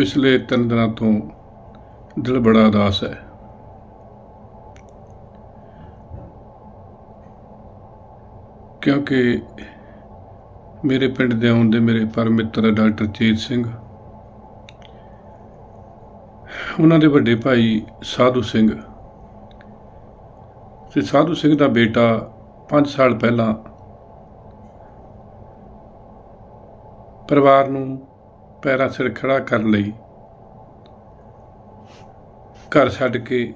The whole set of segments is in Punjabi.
ਪਿਛਲੇ ਤਿੰਨ ਦਿਨਾਂ ਤੋਂ ਦਿਲ ਬੜਾ ਉਦਾਸ ਹੈ। ਕਿਉਂਕਿ ਮੇਰੇ ਪਿੰਡ ਦੇ ਆਉਣ ਦੇ ਮੇਰੇ ਪਰਮ ਮਿੱਤਰ ਡਾਕਟਰ ਚੇਤ ਸਿੰਘ, ਉਹਨਾਂ ਦੇ ਵੱਡੇ ਭਾਈ ਸਾਧੂ ਸਿੰਘ ਤੇ ਸਾਧੂ ਸਿੰਘ ਦਾ ਬੇਟਾ 5 ਸਾਲ ਪਹਿਲਾਂ ਪਰਿਵਾਰ ਨੂੰ ਪੈਰਾਂ ਸਿਰ ਖੜਾ ਕਰਨ ਲਈ ਘਰ ਛੱਡ ਕੇ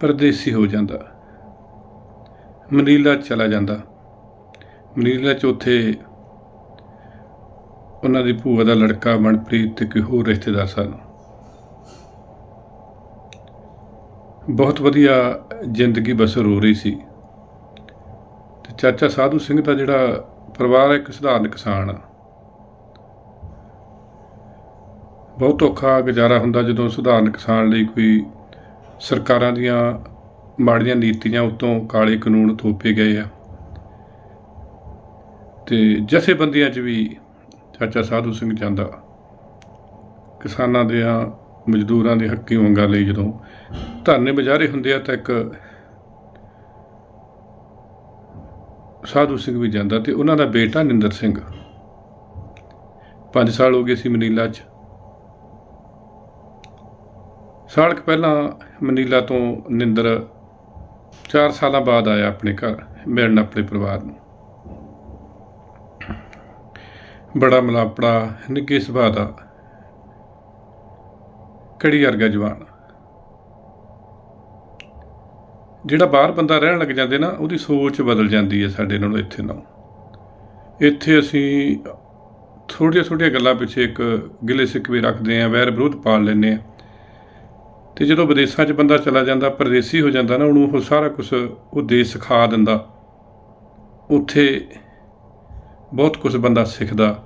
ਪਰਦੇਸੀ ਹੋ ਜਾਂਦਾ। ਮਨੀਲਾ ਚਲਾ ਜਾਂਦਾ। ਮਨੀਲਾ ਚ ਉੱਥੇ ਉਹਨਾਂ ਦੀ ਭੂਆ ਦਾ ਲੜਕਾ ਮਨਪ੍ਰੀਤ ਤੇ ਕੋਈ ਹੋਰ ਰਿਸ਼ਤੇਦਾਰ ਸਨ। ਬਹੁਤ ਵਧੀਆ ਜ਼ਿੰਦਗੀ ਬਸਰ ਹੋ ਰਹੀ ਸੀ। ਤੇ ਚਾਚਾ ਸਾਧੂ ਸਿੰਘ ਦਾ ਜਿਹੜਾ ਪਰਿਵਾਰ ਹੈ, ਇੱਕ ਸਧਾਰਨ ਕਿਸਾਨ ਆ। ਬਹੁਤ ਔਖਾ ਗੁਜ਼ਾਰਾ ਹੁੰਦਾ ਜਦੋਂ ਸਧਾਰਨ ਕਿਸਾਨ ਲਈ ਕੋਈ ਸਰਕਾਰਾਂ ਦੀਆਂ ਮਾੜੀਆਂ ਨੀਤੀਆਂ ਉਤੋਂ ਕਾਲੇ ਕਾਨੂੰਨ ਥੋਪੇ ਗਏ ਆ। ਤੇ ਜਥੇਬੰਦੀਆਂ 'ਚ ਵੀ ਚਾਚਾ ਸਾਧੂ ਸਿੰਘ ਜਾਂਦਾ। ਕਿਸਾਨਾਂ ਦੇ ਮਜ਼ਦੂਰਾਂ ਦੇ ਹੱਕੀ ਮੰਗਾਂ ਲਈ ਜਦੋਂ ਧਰਨੇ ਬਜਾਰੇ ਹੁੰਦੇ ਆ ਤਾਂ ਇੱਕ ਸਾਧੂ ਸਿੰਘ ਵੀ ਜਾਂਦਾ ਤੇ ਉਹਨਾਂ ਦਾ ਬੇਟਾ ਨਿੰਦਰ ਸਿੰਘ। 5 ਸਾਲ ਹੋ ਗਏ ਸੀ ਮਨੀਲਾ 'ਚ। ਸਾਲ ਕੁ ਪਹਿਲਾਂ ਮਨੀਲਾ ਤੋਂ ਨਿੰਦਰ 4 ਸਾਲਾਂ ਬਾਅਦ ਆਇਆ ਆਪਣੇ ਘਰ, ਮਿਲਣ ਆਪਣੇ ਪਰਿਵਾਰ ਨੂੰ। ਬੜਾ ਮਲਾਪੜਾ, ਨਿੱਘੇ ਸੁਭਾਅ ਦਾ ਕੜੀ ਵਰਗਾ ਜਵਾਨ। ਜਿਹੜਾ ਬਾਹਰ ਬੰਦਾ ਰਹਿਣ ਲੱਗ ਜਾਂਦੇ ਨਾ, ਉਹਦੀ ਸੋਚ ਬਦਲ ਜਾਂਦੀ ਹੈ ਸਾਡੇ ਨਾਲੋਂ ਇੱਥੇ ਨਾਲੋਂ। ਇੱਥੇ ਅਸੀਂ ਥੋੜੀਆਂ ਥੋੜੀਆਂ ਗੱਲਾਂ ਪਿੱਛੇ ਇੱਕ ਗਿਲੇ ਸਿੱਕਵੇ ਰੱਖਦੇ ਆਂ ਵੈਰ ਵਿਰੋਧ ਪਾਲ ਲੈਂਦੇ ਆ ਤੇ ਜਦੋਂ ਵਿਦੇਸ਼ਾਂ 'ਚ ਬੰਦਾ ਚਲਾ ਜਾਂਦਾ, ਪਰਦੇਸੀ ਹੋ ਜਾਂਦਾ ਨਾ, ਉਹਨੂੰ ਉਹ ਸਾਰਾ ਕੁਝ ਉਹ ਦੇਸ਼ ਸਿਖਾ ਦਿੰਦਾ। ਉੱਥੇ ਬਹੁਤ ਕੁਝ ਬੰਦਾ ਸਿੱਖਦਾ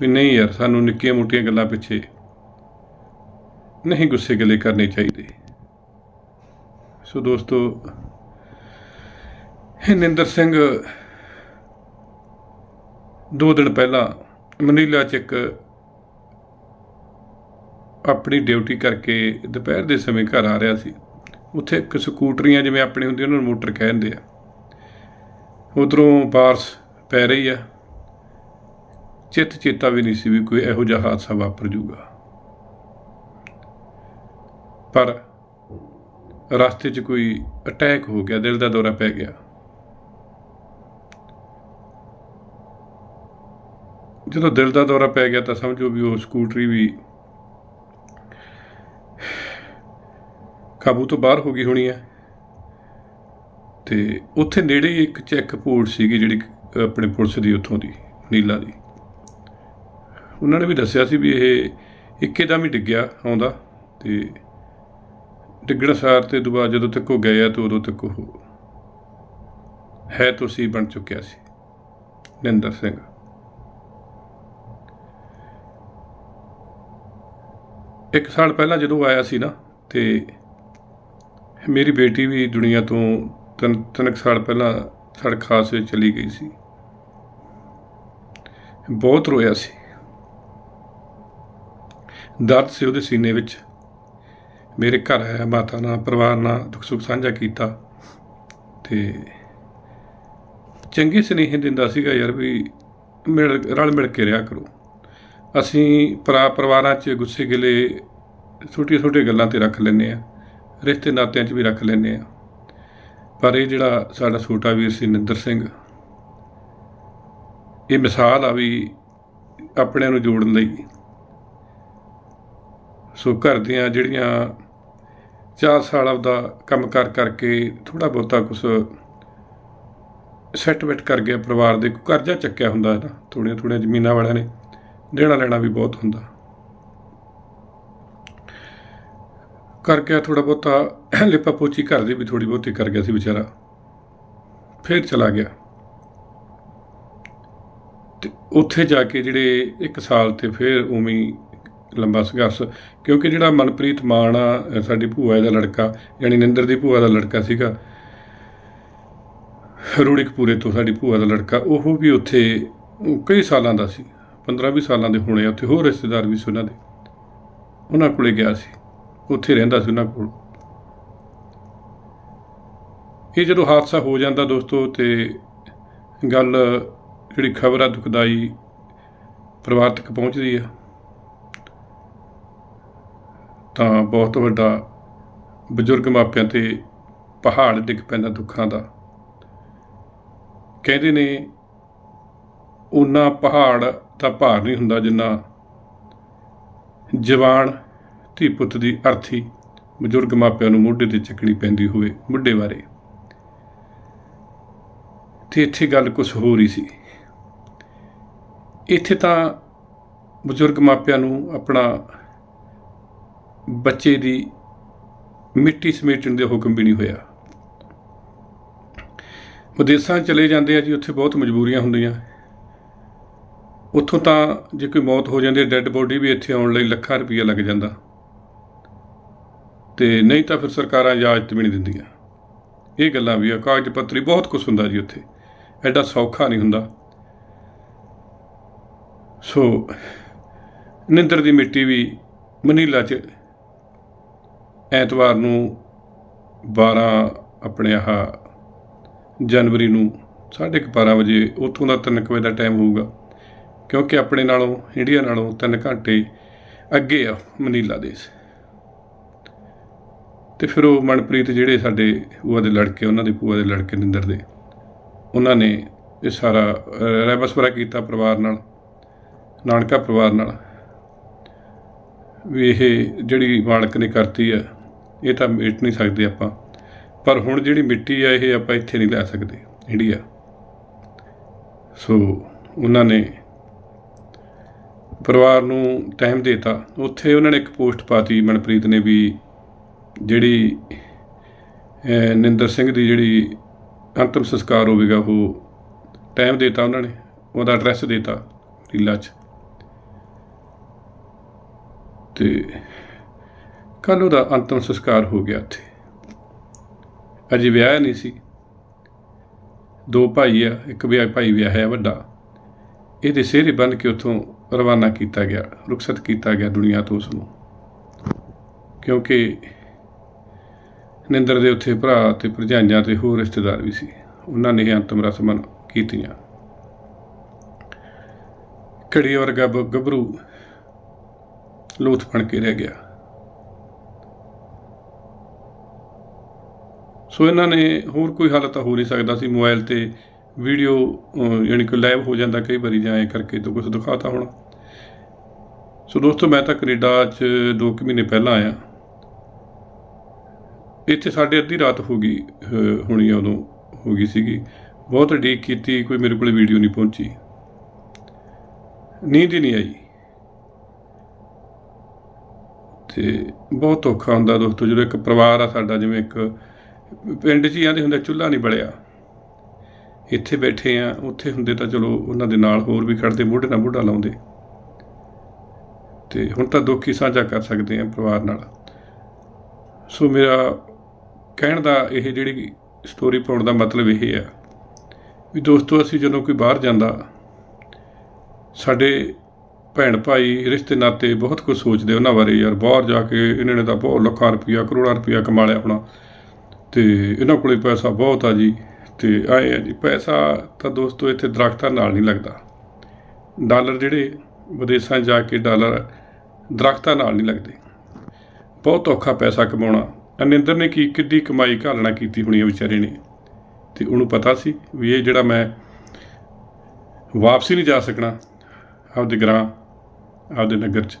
ਵੀ ਨਹੀਂ ਯਾਰ, ਸਾਨੂੰ ਨਿੱਕੀਆਂ ਮੋਟੀਆਂ ਗੱਲਾਂ ਪਿੱਛੇ ਨਹੀਂ ਗੁੱਸੇ ਗਿਲੇ ਕਰਨੇ ਚਾਹੀਦੇ। ਸੋ ਦੋਸਤੋ ਹਿੰਦਰ ਸਿੰਘ, ਦੋ ਦਿਨ ਪਹਿਲਾਂ ਮਨੀਲਾ ਚ ਇੱਕ ਆਪਣੀ ਡਿਊਟੀ ਕਰਕੇ ਦੁਪਹਿਰ ਦੇ ਸਮੇਂ ਘਰ ਆ ਰਿਹਾ ਸੀ। ਉੱਥੇ ਇੱਕ ਸਕੂਟਰੀਆਂ ਜਿਵੇਂ ਆਪਣੀ ਹੁੰਦੀਆਂ ਉਹਨਾਂ ਨੂੰ ਮੋਟਰ ਕਹਿੰਦੇ ਆ। ਉਧਰੋਂ ਬਾਰਸ ਪੈ ਰਹੀ ਆ। ਚਿੱਤ ਚੇਤਾ ਵੀ ਨਹੀਂ ਸੀ ਵੀ ਕੋਈ ਇਹੋ ਜਿਹਾ ਹਾਦਸਾ ਵਾਪਰ ਜੂਗਾ ਪਰ ਰਸਤੇ 'ਚ ਕੋਈ ਅਟੈਕ ਹੋ ਗਿਆ, ਦਿਲ ਦਾ ਦੌਰਾ ਪੈ ਗਿਆ। ਜਦੋਂ ਦਿਲ ਦਾ ਦੌਰਾ ਪੈ ਗਿਆ ਤਾਂ ਸਮਝੋ ਵੀ ਉਹ ਸਕੂਟਰੀ ਵੀ ਕਾਬੂ ਤੋਂ ਬਾਹਰ ਹੋ ਗਈ ਹੋਣੀ ਹੈ। ਤੇ ਉੱਥੇ ਨੇੜੇ ਹੀ ਇੱਕ ਚੈੱਕ ਪੋਸਟ ਸੀਗੀ ਜਿਹੜੀ ਆਪਣੇ ਪੁਲਿਸ ਦੀ ਉੱਥੋਂ ਦੀ, ਨੀਲਾ ਦੀ। ਉਹਨਾਂ ਨੇ ਵੀ ਦੱਸਿਆ ਸੀ ਵੀ ਇਹ ਇੱਕੇਦਮ ਹੀ ਡਿੱਗਿਆ ਆਉਂਦਾ ਤੇ ਡਿੱਗਣ ਸਾਰ ਤੇ ਦੁਬਾਰਾ ਜਦੋਂ ਤੱਕ ਉਹ ਗਏ ਆ ਤੇ ਉਦੋਂ ਤੱਕ ਉਹ ਹੈ ਤੁਸੀਂ ਬਣ ਚੁੱਕਿਆ ਸੀ। ਨਿੰਦਰ ਸਿੰਘ। ਇੱਕ ਸਾਲ ਪਹਿਲਾਂ ਜਦੋਂ ਆਇਆ ਸੀ ਨਾ ਤੇ ਮੇਰੀ ਬੇਟੀ ਵੀ ਦੁਨੀਆ ਤੋਂ ਤਿੰਨ ਤਿੰਨ ਕੁ ਸਾਲ ਪਹਿਲਾਂ ਸੜਕ ਹਾਦਸੇ 'ਚ ਚਲੀ ਗਈ ਸੀ। ਬਹੁਤ ਰੋਇਆ ਸੀ। ਦਰਦ ਸੀ ਉਹਦੇ ਸੀਨੇ ਵਿੱਚ। ਮੇਰੇ ਘਰ ਆਇਆ, ਮਾਤਾ ਨਾਲ, ਪਰਿਵਾਰ ਨਾਲ ਦੁੱਖ ਸੁੱਖ ਸਾਂਝਾ ਕੀਤਾ ਤੇ ਚੰਗੇ ਸੁਨੇਹੇ ਦਿੰਦਾ ਸੀਗਾ ਯਾਰ ਵੀ ਮਿਲ, ਰਲ ਮਿਲ ਕੇ ਰਿਹਾ ਕਰੋ। ਅਸੀਂ ਪਰਿਵਾਰਾਂ 'ਚ ਗੁੱਸੇ ਗਿਲੇ ਛੋਟੀਆਂ ਛੋਟੀਆਂ ਗੱਲਾਂ ਤੇ ਰੱਖ ਲੈਂਦੇ ਆ ਰਿਸ਼ਤੇ ਨਾਤਿਆਂ 'ਚ ਵੀ ਰੱਖ ਲੈਂਦੇ ਆ ਪਰ ਇਹ ਜਿਹੜਾ ਸਾਡਾ ਛੋਟਾ ਵੀਰ ਸੀ ਨਿੰਦਰ ਸਿੰਘ, ਇਹ ਮਿਸਾਲ ਆ ਵੀ ਆਪਣਿਆਂ ਨੂੰ ਜੋੜਨ ਲਈ। ਸੋ ਘਰ ਦੀਆਂ ਜਿਹੜੀਆਂ ਚਾਰ ਸਾਲ ਆਪਦਾ ਕੰਮ ਕਰ ਕਰਕੇ ਥੋੜਾ ਬਹੁਤਾ ਕੁਝ ਸੈਟਮੈਂਟ ਕਰ ਗਿਆ, ਪਰਿਵਾਰ ਦੇ ਕਰਜ਼ਾ ਚੱਕਿਆ ਹੁੰਦਾ ਹੈ ਨਾ ਥੋੜੀਆਂ ਥੋੜੀਆਂ ਜ਼ਮੀਨਾਂ ਵਾਲਿਆਂ ਨੇ ਦੇਣਾ ਲੈਣਾ ਵੀ ਬਹੁਤ ਹੁੰਦਾ। ਕਰ ਗਿਆ ਥੋੜਾ ਬਹੁਤਾ ਲਿਪਾ ਪੋਚੀ ਘਰ ਦੀ ਵੀ ਥੋੜੀ ਬਹੁਤੀ ਕਰ ਗਿਆ ਸੀ ਵਿਚਾਰਾ। ਫਿਰ ਚਲਾ ਗਿਆ। ਤੇ ਉੱਥੇ ਜਾ ਕੇ ਜਿਹੜੇ ਇੱਕ ਸਾਲ ਤੇ ਫਿਰ ਉਵੇਂ ਲੰਬਾ ਸੰਘਰਸ਼, ਕਿਉਂਕਿ ਜਿਹੜਾ ਮਨਪ੍ਰੀਤ ਮਾਨ ਆ ਸਾਡੀ ਭੂਆ ਦਾ ਲੜਕਾ, ਯਾਨੀ ਨਿੰਦਰ ਦੀ ਭੂਆ ਦਾ ਲੜਕਾ ਸੀਗਾ ਰੂੜੀਕਪੂਰੇ ਤੋਂ ਸਾਡੀ ਭੂਆ ਦਾ ਲੜਕਾ, ਉਹ ਵੀ ਉੱਥੇ ਕਈ ਸਾਲਾਂ ਦਾ ਸੀ 15 20 ਸਾਲਾਂ ਦੇ ਹੋਣੇ ਆ, ਉੱਥੇ ਹੋਰ ਰਿਸ਼ਤੇਦਾਰ ਵੀ ਸੀ ਉਹਨਾਂ ਦੇ। ਉਹਨਾਂ ਕੋਲੇ ਗਿਆ ਸੀ। ਉੱਥੇ ਰਹਿੰਦਾ ਸੀ ਉਹਨਾਂ ਕੋਲ। ਇਹ ਜਦੋਂ ਹਾਦਸਾ ਹੋ ਜਾਂਦਾ ਦੋਸਤੋ ਤੇ ਗੱਲ ਜਿਹੜੀ ਖਬਰ ਆ ਦੁਖਦਾਈ ਪਰਿਵਾਰ ਤੱਕ ਪਹੁੰਚਦੀ ਆ, ਤਾਂ ਬਹੁਤ ਵੱਡਾ ਬਜ਼ੁਰਗ ਮਾਪਿਆਂ ਤੇ ਪਹਾੜ ਡਿੱਗ ਪੈਂਦਾ ਦੁੱਖਾਂ ਦਾ। ਕਹਿੰਦੇ ਨੇ, ਉਹਨਾਂ ਪਹਾੜ ਦਾ ਭਾਰ ਨਹੀਂ ਹੁੰਦਾ ਜਿੰਨਾ ਜਵਾਨ ਧੀ ਪੁੱਤ ਦੀ ਅਰਥੀ ਬਜ਼ੁਰਗ ਮਾਪਿਆਂ ਨੂੰ ਮੋਢੇ ਤੇ ਚੱਕਣੀ ਪੈਂਦੀ ਹੋਵੇ ਬੁੱਢੇ ਬਾਰੇ। ਤੇ ਇੱਥੇ ਗੱਲ ਕੁਝ ਹੋਰ ਹੀ ਸੀ। ਇੱਥੇ ਤਾਂ ਬਜ਼ੁਰਗ ਮਾਪਿਆਂ ਨੂੰ ਆਪਣਾ ਬੱਚੇ ਦੀ ਮਿੱਟੀ ਸਮੇਟਣ ਦੇ ਹੁਕਮ ਵੀ ਨਹੀਂ ਹੋਇਆ। ਵਿਦੇਸ਼ਾਂ ਚਲੇ ਜਾਂਦੇ ਆ ਜੀ, ਉੱਥੇ ਬਹੁਤ ਮਜਬੂਰੀਆਂ ਹੁੰਦੀਆਂ। ਉੱਥੋਂ ਤਾਂ ਜੇ ਕੋਈ ਮੌਤ ਹੋ ਜਾਂਦੀ ਹੈ, ਡੈੱਡ ਬੋਡੀ ਵੀ ਇੱਥੇ ਆਉਣ ਲਈ ਲੱਖਾਂ ਰੁਪਈਆ ਲੱਗ ਜਾਂਦਾ। ਤੇ ਨਹੀਂ ਤਾਂ ਫਿਰ ਸਰਕਾਰਾਂ ਇਜਾਜ਼ਤ ਵੀ ਨਹੀਂ ਦਿੰਦੀਆਂ। ਇਹ ਗੱਲਾਂ ਵੀ ਆ, ਕਾਗਜ਼ ਪੱਤਰੀ ਬਹੁਤ ਕੁਝ ਹੁੰਦਾ ਜੀ ਉੱਥੇ। ਐਡਾ ਸੌਖਾ ਨਹੀਂ ਹੁੰਦਾ। ਸੋ ਨਿੰਦਰ ਦੀ ਮਿੱਟੀ ਵੀ ਮਨੀਲਾ 'ਚ ਐਤਵਾਰ ਨੂੰ 12 ਆਪਣੇ ਆਹ ਜਨਵਰੀ ਨੂੰ 12:30 ਵਜੇ ਉੱਥੋਂ ਦਾ 3 ਵਜੇ ਦਾ ਟਾਈਮ ਹੋਊਗਾ, ਕਿਉਂਕਿ ਆਪਣੇ ਨਾਲੋਂ, ਇੰਡੀਆ ਨਾਲੋਂ 3 ਘੰਟੇ ਅੱਗੇ ਆ ਮਨੀਲਾ ਦੇਸ਼। ਤੇ ਫਿਰ ਉਹ ਮਨਪ੍ਰੀਤ ਜਿਹੜੇ ਸਾਡੇ ਭੂਆ ਦੇ ਲੜਕੇ ਉਹਨਾਂ ਦੇ ਭੂਆ ਦੇ ਲੜਕੇ ਨਿੰਦਰ ਦੇ ਉਹਨਾਂ ਨੇ ਇਹ ਸਾਰਾ ਅਹ, ਰੈਬਸਪਰਾ ਕੀਤਾ ਪਰਿਵਾਰ ਨਾਲ ਨਾਨਕਾ ਪਰਿਵਾਰ ਨਾਲ। ਵੀ ਇਹ ਜਿਹੜੀ ਮਾਲਕ ਨੇ ਕਰਤੀ ਆ ਇਹ ਤਾਂ ਮਿਟ ਨਹੀਂ ਸਕਦੇ ਆਪਾਂ। ਪਰ ਹੁਣ ਜਿਹੜੀ ਮਿੱਟੀ ਆ ਇਹ ਆਪਾਂ ਇੱਥੇ ਨਹੀਂ ਲੈ ਸਕਦੇ ਇੰਡੀਆ। ਸੋ ਉਹਨਾਂ ਨੇ ਪਰਿਵਾਰ ਨੂੰ ਟਾਈਮ ਦਿੱਤਾ। ਉੱਥੇ ਉਹਨਾਂ ਨੇ ਇੱਕ ਪੋਸਟ ਪਾਤੀ ਮਨਪ੍ਰੀਤ ਨੇ ਵੀ ਜਿਹੜੀ ਨਿੰਦਰ ਸਿੰਘ ਦੀ ਜਿਹੜੀ ਅੰਤਮ ਸੰਸਕਾਰ ਹੋਵੇਗਾ ਉਹ ਟਾਈਮ ਦਿੱਤਾ ਉਹਨਾਂ ਨੇ, ਉਹਦਾ ਐਡਰੈਸ ਦਿੱਤਾ, ਰੀਲਾ 'ਚ। ਤੇ ਕੱਲ੍ਹ ਉਹਦਾ ਅੰਤਮ ਸੰਸਕਾਰ ਹੋ ਗਿਆ ਉੱਥੇ। ਅਜੇ ਵਿਆਹ ਨਹੀਂ ਸੀ। ਦੋ ਭਾਈ ਆ, ਇੱਕ ਵਿਆਹ, ਭਾਈ ਵਿਆਹ ਹੈ ਵੱਡਾ। ਇਹਦੇ ਸਿਹਰੇ ਬੰਨ ਕੇ ਉੱਥੋਂ ਰਵਾਨਾ ਕੀਤਾ ਗਿਆ, ਰੁਖਸਤ ਕੀਤਾ ਗਿਆ ਦੁਨੀਆ ਤੋਂ ਉਸ ਨੂੰ ਕਿਉਂਕਿ ਨਿੰਦਰ ਦੇ ਉੱਥੇ ਭਰਾ ਤੇ ਭਰਜਾਈਆਂ ਤੇ ਹੋਰ ਰਿਸ਼ਤੇਦਾਰ ਵੀ ਸੀ। ਉਹਨਾਂ ਨੇ ਇਹ ਅੰਤਮ ਰਸਮਾਂ ਕੀਤੀਆਂ। ਘੜੀ ਵਰਗਾ ਗੱਭਰੂ ਲੋਥ ਬਣ ਕੇ ਰਹਿ ਗਿਆ। ਸੋ ਇਹਨਾਂ ਨੇ ਹੋਰ ਕੋਈ ਹੱਲ ਤਾਂ ਹੋ ਨਹੀਂ ਸਕਦਾ ਸੀ। ਮੋਬਾਈਲ ਤੇ ਵੀਡੀਓ ਯਾਨੀ ਕਿ ਲਾਈਵ ਹੋ ਜਾਂਦਾ ਕਈ ਵਾਰੀ ਜਾਂ ਐਂ ਕਰਕੇ ਤਾਂ ਕੁਝ ਦਿਖਾਤਾ ਹੋਣਾ। ਸੋ ਦੋਸਤੋ, ਮੈਂ ਤਾਂ ਕੈਨੇਡਾ 'ਚ 2 ਮਹੀਨੇ ਪਹਿਲਾਂ ਆਇਆ। ਇੱਥੇ ਸਾਡੇ ਅੱਧੀ ਰਾਤ ਹੋ ਗਈ ਹੋਣੀ ਆ ਉਦੋਂ ਹੋ ਗਈ ਸੀਗੀ। ਬਹੁਤ ਡੀਕ ਕੀਤੀ, ਕੋਈ ਮੇਰੇ ਕੋਲ ਵੀਡੀਓ ਨਹੀਂ ਪਹੁੰਚੀ। ਨੀਂਦ ਹੀ ਨਹੀਂ ਆਈ। ਤੇ ਬਹੁਤ ਔਖਾ ਹੁੰਦਾ ਦੋਸਤੋ, ਜਦੋਂ ਇੱਕ ਪਰਿਵਾਰ ਆ ਸਾਡਾ, ਜਿਵੇਂ ਇੱਕ ਪਿੰਡ 'ਚ ਹੀ ਆਂਦੇ ਹੁੰਦੇ, ਚੁੱਲ੍ਹਾ ਨਹੀਂ ਬਲਿਆ। ਇੱਥੇ ਬੈਠੇ ਆ, ਉੱਥੇ ਹੁੰਦੇ ਤਾਂ ਚਲੋ ਉਹਨਾਂ ਦੇ ਨਾਲ ਹੋਰ ਵੀ ਖੜਦੇ ਮੋਢੇ ਨਾਲ ਮੋਢਾ ਲਾਉਂਦੇ। ਤੇ ਹੁਣ ਤਾਂ ਦੁੱਖ ਹੀ ਸਾਂਝਾ ਕਰ ਸਕਦੇ ਆ ਪਰਿਵਾਰ ਨਾਲ। ਸੋ ਮੇਰਾ ਕਹਿਣ ਦਾ ਇਹ ਜਿਹੜੀ ਸਟੋਰੀ ਪਾਉਣ ਦਾ ਮਤਲਬ ਇਹ ਆ ਵੀ ਦੋਸਤੋ, ਅਸੀਂ ਜਦੋਂ ਕੋਈ ਬਾਹਰ ਜਾਂਦਾ, ਸਾਡੇ ਭੈਣ ਭਾਈ, ਰਿਸ਼ਤੇ ਨਾਤੇ ਬਹੁਤ ਕੁਝ ਸੋਚਦੇ ਉਹਨਾਂ ਬਾਰੇ ਯਾਰ, ਬਾਹਰ ਜਾ ਕੇ ਇਹਨਾਂ ਨੇ ਤਾਂ ਬਹੁਤ ਲੱਖਾਂ ਰੁਪਈਆ ਕਰੋੜਾਂ ਰੁਪਈਆ ਕਮਾ ਲਿਆ ਆਪਣਾ ਤੇ ਇਹਨਾਂ ਕੋਲੇ ਪੈਸਾ ਬਹੁਤ ਆ ਜੀ ਤੇ ਆਏ ਆ ਜੀ। ਪੈਸਾ ਤਾਂ ਦੋਸਤੋ, ਇੱਥੇ ਦਰਖਤਾਂ ਨਾਲ ਨਹੀਂ ਲੱਗਦਾ। ਡਾਲਰ ਜਿਹੜੇ ਵਿਦੇਸ਼ਾਂ 'ਚ ਜਾ ਕੇ ਡਾਲਰ ਦਰਖਤਾਂ ਨਾਲ ਨਹੀਂ ਲੱਗਦੇ। ਬਹੁਤ ਔਖਾ ਪੈਸਾ ਕਮਾਉਣਾ। ਅਨਿੰਦਰ ਨੇ ਕੀ ਕਿੱਡੀ ਕਮਾਈ ਘਾਲਣਾ ਕੀਤੀ ਹੋਣੀ ਆ ਵਿਚਾਰੇ ਨੇ। ਤੇ ਉਹਨੂੰ ਪਤਾ ਸੀ ਵੀ ਇਹ ਜਿਹੜਾ ਮੈਂ ਵਾਪਸੀ ਨਹੀਂ ਜਾ ਸਕਣਾ ਆਪਦੇ ਗ੍ਰਾਂ ਆਪਦੇ ਨਗਰ 'ਚ।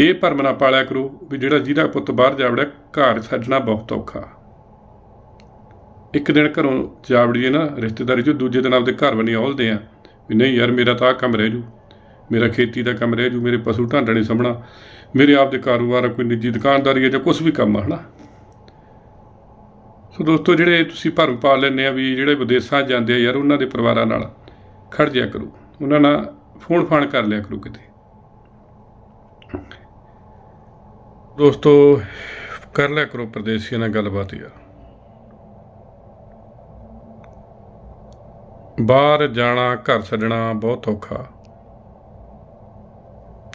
ਇਹ ਭਰਮ ਨਾ ਪਾਲਿਆ ਕਰੋ ਵੀ ਜਿਹੜਾ ਜਿਹਦਾ ਪੁੱਤ ਬਾਹਰ ਜਾਵੜਿਆ, ਘਰ ਛੱਡਣਾ ਬਹੁਤ ਔਖਾ। ਇੱਕ ਦਿਨ ਘਰੋਂ ਜਾਵੜੀਏ ਨਾ, ਰਿਸ਼ਤੇਦਾਰੀ 'ਚ ਦੂਜੇ ਦਿਨ ਆਪਦੇ ਘਰ ਬਣੀ ਔਲਦੇ ਆ ਵੀ ਨਹੀਂ ਯਾਰ ਮੇਰਾ ਤਾਂ ਆਹ ਕੰਮ ਰਹਿ ਜੂ, ਮੇਰਾ ਖੇਤੀ ਦਾ ਕੰਮ ਰਹਿ ਜੂ, ਮੇਰੇ ਪਸ਼ੂ ਢਾਂਡਾ ਸਾਹਮਣਾ ਮੇਰੇ ਆਪ ਦੇ ਕਾਰੋਬਾਰ ਆ, ਕੋਈ ਨਿੱਜੀ ਦੁਕਾਨਦਾਰੀ ਹੈ ਜਾਂ ਕੁਝ ਵੀ ਕੰਮ ਆ ਹਨਾ? ਸੋ ਦੋਸਤੋ ਜਿਹੜੇ ਤੁਸੀਂ ਭਰਮ ਪਾ ਲੈਂਦੇ ਆ ਵੀ ਜਿਹੜੇ ਵਿਦੇਸ਼ਾਂ 'ਚ ਜਾਂਦੇ ਆ ਯਾਰ ਉਹਨਾਂ ਦੇ ਪਰਿਵਾਰਾਂ ਨਾਲ ਖੜ ਜਿਆ ਕਰੋ। ਉਹਨਾਂ ਨਾਲ ਫੋਨ ਫਾਨ ਕਰ ਲਿਆ ਕਰੋ ਕਿਤੇ। ਦੋਸਤੋ ਕਰ ਲਿਆ ਕਰੋ ਪਰਦੇਸੀਆਂ ਨਾਲ ਗੱਲਬਾਤ ਯਾਰ। ਬਾਹਰ ਜਾਣਾ ਘਰ ਛੱਡਣਾ ਬਹੁਤ ਔਖਾ।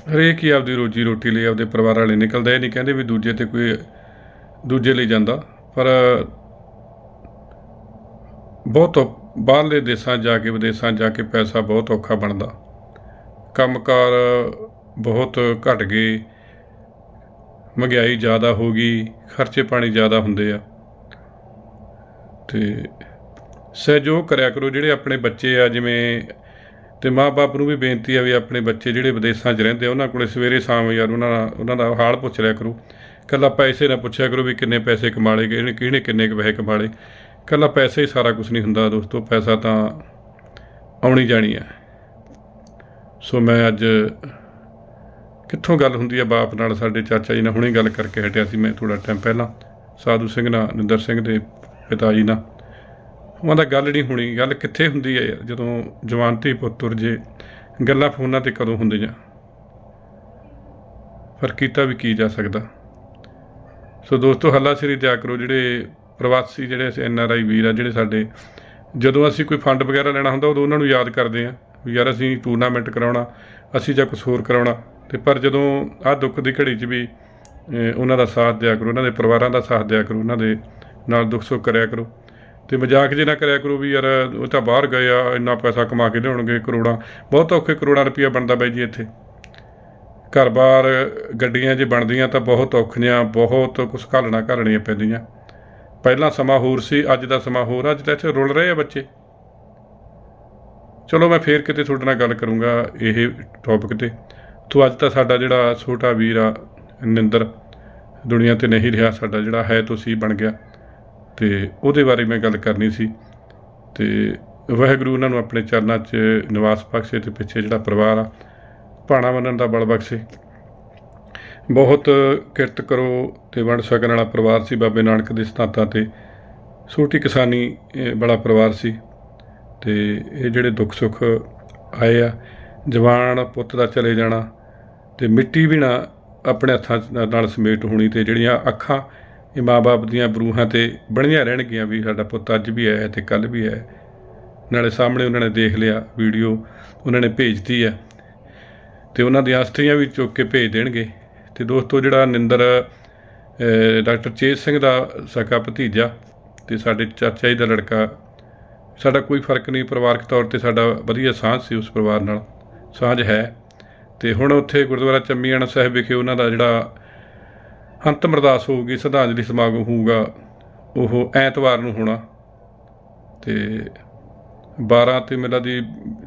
ਹਰੇਕ ਹੀ ਆਪਦੀ ਰੋਜੀ ਰੋਟੀ ਲਈ ਆਪਦੇ ਪਰਿਵਾਰ ਵਾਲੇ ਨਿਕਲਦਾ, ਇਹ ਨਹੀਂ ਕਹਿੰਦੇ ਵੀ ਦੂਜੇ ਤੇ ਕੋਈ ਦੂਜੇ ਲਈ ਜਾਂਦਾ, ਪਰ ਬਹੁਤ ਔ- ਬਾਹਰਲੇ ਦੇਸ਼ਾਂ 'ਚ ਜਾ ਕੇ, ਵਿਦੇਸ਼ਾਂ 'ਚ ਜਾ ਕੇ ਪੈਸਾ ਬਹੁਤ ਔਖਾ ਬਣਦਾ। ਕੰਮਕਾਰ ਬਹੁਤ ਘਟ ਗਏ, ਮਹਿੰਗਾਈ ਜ਼ਿਆਦਾ ਹੋ ਗਈ, ਖਰਚੇ ਪਾਣੀ ਜ਼ਿਆਦਾ ਹੁੰਦੇ ਆ। ਤੇ ਸਹਿਯੋਗ ਕਰਿਆ ਕਰੋ, ਜਿਹੜੇ ਆਪਣੇ ਬੱਚੇ ਆ, ਜਿਵੇਂ ਤੇ ਮਾਪੇ ਨੂੰ ਵੀ ਬੇਨਤੀ ਆ ਵੀ ਆਪਣੇ ਬੱਚੇ ਜਿਹੜੇ ਵਿਦੇਸ਼ਾਂ 'ਚ ਰਹਿੰਦੇ ਆ, ਉਹਨਾਂ ਕੋਲੇ ਸਵੇਰੇ ਸ਼ਾਮ ਯਾਰ ਉਹਨਾਂ ਦਾ ਉਹਨਾਂ ਦਾ ਹਾਲ ਪੁੱਛ ਲਿਆ ਕਰੋ। ਕੱਲਾ ਪੈਸੇ ਨਾ ਪੁੱਛਿਆ ਕਰੋ ਵੀ ਕਿੰਨੇ ਪੈਸੇ ਕਮਾ ਲਏ ਕਿਹਨੇ ਕਿਹਨੇ ਕਿੰਨੇ ਕੁ ਪੈਸੇ ਕਮਾ ਲਏ। ਕੱਲਾ ਪੈਸੇ ਹੀ ਸਾਰਾ ਕੁਝ ਨਹੀਂ ਹੁੰਦਾ ਦੋਸਤੋ, ਪੈਸਾ ਤਾਂ ਆਉਣੀ ਜਾਣੀ ਹੈ ਸੋ ਮੈਂ ਅੱਜ ਕਿੱਥੋਂ ਗੱਲ ਹੁੰਦੀ ਆ ਬਾਪ ਨਾਲ, ਸਾਡੇ ਚਾਚਾ ਜੀ ਨਾਲ, ਹੁਣੇ ਗੱਲ ਕਰਕੇ ਹਟਿਆ ਸੀ ਮੈਂ ਥੋੜਾ ਟਾਈਮ ਪਹਿਲਾਂ। ਸਾਧੂ ਸਿੰਘ ਨਾਲ, ਨਿੰਦਰ ਸਿੰਘ ਦੇ ਪਿਤਾ ਜੀ ਨਾਲ। ਉਹਨਾਂ ਦਾ ਗੱਲ ਨਹੀਂ ਹੋਣੀ, ਗੱਲ ਕਿੱਥੇ ਹੁੰਦੀ ਹੈ ਯਾਰ ਜਦੋਂ ਜਵਾਨ ਧੀ ਪੁੱਤ ਜੇ, ਗੱਲਾਂ ਫੋਨਾਂ ਤੇ ਕਦੋਂ ਹੁੰਦੀਆਂ? ਪਰ ਕੀਤਾ ਵੀ ਕੀ ਜਾ ਸਕਦਾ? ਸੋ ਦੋਸਤੋ, ਹੱਲਾ ਸ਼ਰੀ ਦਿਆ ਕਰੋ, ਜਿਹੜੇ ਪ੍ਰਵਾਸੀ, ਜਿਹੜੇ ਐਨ ਆਰ ਆਈ ਵੀਰ ਆ, ਜਿਹੜੇ ਸਾਡੇ, ਜਦੋਂ ਅਸੀਂ ਕੋਈ ਫੰਡ ਵਗੈਰਾ ਲੈਣਾ ਹੁੰਦਾ, ਉਦੋਂ ਉਹਨਾਂ ਨੂੰ ਯਾਦ ਕਰਦੇ ਆ ਵੀ ਯਾਰ ਅਸੀਂ ਟੂਰਨਾਮੈਂਟ ਕਰਾਉਣਾ, ਅਸੀਂ ਜਾਂ ਕੁਝ ਹੋਰ ਕਰਾਉਣਾ। ਤੇ ਪਰ ਜਦੋਂ ਆਹ ਦੁੱਖ ਦੀ ਘੜੀ 'ਚ ਵੀ ਉਹਨਾਂ ਦਾ ਸਾਥ ਦਿਆ ਕਰੋ, ਉਹਨਾਂ ਦੇ ਪਰਿਵਾਰਾਂ ਦਾ ਸਾਥ ਦਿਆ ਕਰੋ, ਉਹਨਾਂ ਦੇ ਨਾਲ ਦੁੱਖ ਸੁੱਖ ਕਰਿਆ ਕਰੋ ਤੇ ਮਜ਼ਾਕ ਜੇ ਨਾ ਕਰਿਆ ਕਰੋ ਵੀ ਯਾਰ, ਉਹ ਤਾਂ ਬਾਹਰ ਗਏ ਆ, ਇੰਨਾ ਪੈਸਾ ਕਮਾ ਕੇ ਲਿਆਉਣਗੇ ਕਰੋੜਾਂ। ਬਹੁਤ ਔਖੇ ਕਰੋੜਾਂ ਰੁਪਈਆ ਬਣਦਾ ਬਾਈ ਜੀ ਇੱਥੇ। ਘਰ-ਬਾਰ ਗੱਡੀਆਂ ਜੇ ਬਣਦੀਆਂ ਤਾਂ ਬਹੁਤ ਔਖੀਆਂ, ਬਹੁਤ ਕੁਛ ਘਾਲਣਾ ਘਾਲਣੀਆਂ ਪੈਂਦੀਆਂ। ਪਹਿਲਾਂ ਸਮਾਂ ਹੋਰ ਸੀ, ਅੱਜ ਦਾ ਸਮਾਂ ਹੋਰ ਆ। ਅੱਜ ਤਾਂ ਇੱਥੇ ਰੁਲ ਰਹੇ ਆ ਬੱਚੇ। ਚਲੋ ਮੈਂ ਫੇਰ ਕਿਤੇ ਤੁਹਾਡੇ ਨਾਲ ਗੱਲ ਕਰੂੰਗਾ ਇਹ ਟੌਪਿਕ ਤੇ। ਤੋ ਅੱਜ ਤਾਂ ਸਾਡਾ ਜਿਹੜਾ ਛੋਟਾ ਵੀਰ ਆ, ਨਿੰਦਰ, ਦੁਨੀਆ ਤੇ ਨਹੀਂ ਰਿਹਾ ਸਾਡਾ ਜਿਹੜਾ, ਹੈ ਤੁਸੀਂ ਬਣ ਗਿਆ। ਤੇ ਉਹਦੇ ਬਾਰੇ ਮੈਂ ਗੱਲ ਕਰਨੀ ਸੀ ਤੇ ਵਾਹਿਗੁਰੂ ਉਹਨਾਂ ਨੂੰ ਆਪਣੇ ਚਰਨਾਂ 'ਚ ਨਿਵਾਸ ਬਖਸ਼ੇ ਤੇ ਪਿੱਛੇ ਜਿਹੜਾ ਪਰਿਵਾਰ ਆ, ਭਾਣਾ ਮੰਨਣ ਦਾ ਬਲ ਬਖਸ਼ੇ। ਬਹੁਤ ਕਿਰਤ ਕਰੋ ਤੇ ਵੰਡ ਸਕਣ ਵਾਲਾ ਪਰਿਵਾਰ ਸੀ ਬਾਬੇ ਨਾਨਕ ਦੇ ਸਤਾਤਾਂ ਤੇ। ਛੋਟੀ ਕਿਸਾਨੀ, ਇਹ ਬੜਾ ਪਰਿਵਾਰ ਸੀ ਤੇ ਇਹ ਜਿਹੜੇ ਦੁੱਖ ਸੁੱਖ ਆਏ ਆ, ਜਵਾਨ ਪੁੱਤ ਦਾ ਚਲੇ ਜਾਣਾ ਤੇ ਮਿੱਟੀ ਵੀ ਨਾ ਆਪਣੇ ਹੱਥਾਂ 'ਚ ਨਾਲ ਸਮੇਟ ਹੋਣੀ ਤੇ ਜਿਹੜੀਆਂ ਅੱਖਾਂ ਇਹ ਮਾਪੇ ਦੀਆਂ ਬਰੂਹਾਂ ਤੇ ਬਣੀਆਂ ਰਹਿਣਗੀਆਂ ਵੀ, ਸਾਡਾ ਪੁੱਤ ਅੱਜ ਵੀ ਆਇਆ ਤੇ ਕੱਲ ਵੀ ਆਇਆ ਨਾਲੇ ਸਾਹਮਣੇ ਉਹਨਾਂ ਨੇ ਦੇਖ ਲਿਆ, ਵੀਡੀਓ ਉਹਨਾਂ ਨੇ ਭੇਜਤੀ ਆ ਤੇ ਉਹਨਾਂ ਦੀਆਂ ਅਸਥੀਆਂ ਵੀ ਚੁੱਕ ਕੇ ਭੇਜ ਦੇਣਗੇ। ਤੇ ਦੋਸਤੋ, ਜਿਹੜਾ ਨਿੰਦਰ ਡਾਕਟਰ ਚੇਤ ਸਿੰਘ ਦਾ ਸਕਾ ਭਤੀਜਾ ਤੇ ਸਾਡੇ ਚਾਚਾ ਜੀ ਦਾ ਲੜਕਾ, ਸਾਡਾ ਕੋਈ ਫ਼ਰਕ ਨਹੀਂ ਪਰਿਵਾਰਕ ਤੌਰ ਤੇ ਸਾਡਾ ਵਧੀਆ ਸਾਂਝ ਸੀ ਉਸ ਪਰਿਵਾਰ ਨਾਲ, ਸਾਂਝ ਹੈ। ਤੇ ਹੁਣ ਉੱਥੇ ਗੁਰਦੁਆਰਾ ਚੰਮੀਆਣਾ ਸਾਹਿਬ ਵਿਖੇ ਉਹਨਾਂ ਦਾ ਜਿਹੜਾ ਅੰਤਮ ਅਰਦਾਸ ਹੋਊਗੀ, ਸ਼ਰਧਾਂਜਲੀ ਸਮਾਗਮ ਹੋਊਗਾ, ਉਹ ਐਤਵਾਰ ਨੂੰ ਹੋਣਾ। ਤੇ 12 ਤੇ ਮੇਲਾ ਦੀ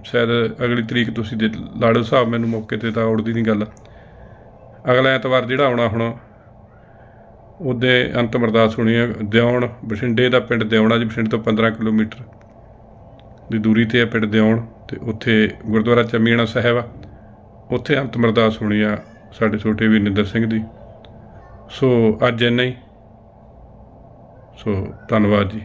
ਸ਼ਾਇਦ ਅਗਲੀ ਤਰੀਕ ਤੁਸੀਂ ਦੇ ਲਾੜੋ ਸਾਹਿਬ ਮੈਨੂੰ ਮੌਕੇ ਤੇ ਤਾਂ ਉੜਦੀ ਨਹੀਂ ਗੱਲ। ਅਗਲਾ ਐਤਵਾਰ ਜਿਹੜਾ ਆਉਣਾ ਹੁਣ, ਉਹਦੇ ਅੰਤਮ ਅਰਦਾਸ ਹੋਣੀ ਹੈ ਦਿਉਣ ਬਠਿੰਡੇ ਦਾ ਪਿੰਡ ਦਿਉਣਾ ਜੀ, ਬਠਿੰਡੇ ਤੋਂ 15 ਕਿਲੋਮੀਟਰ ਦੀ ਦੂਰੀ ਤੇ ਹੈ ਪਿੰਡ ਦਿਉਣ ਤੇ ਉੱਥੇ ਗੁਰਦੁਆਰਾ ਚਮੀਣਾ ਸਾਹਿਬ ਆ। ਉੱਥੇ ਅੰਤਮ ਅਰਦਾਸ ਹੋਣੀ ਆ ਸਾਡੇ ਛੋਟੇ ਵੀਰ ਨਿੰਦਰ ਸਿੰਘ ਦੀ। ਸੋ ਅੱਜ ਇੰਨਾ ਹੀ। ਸੋ ਧੰਨਵਾਦ ਜੀ।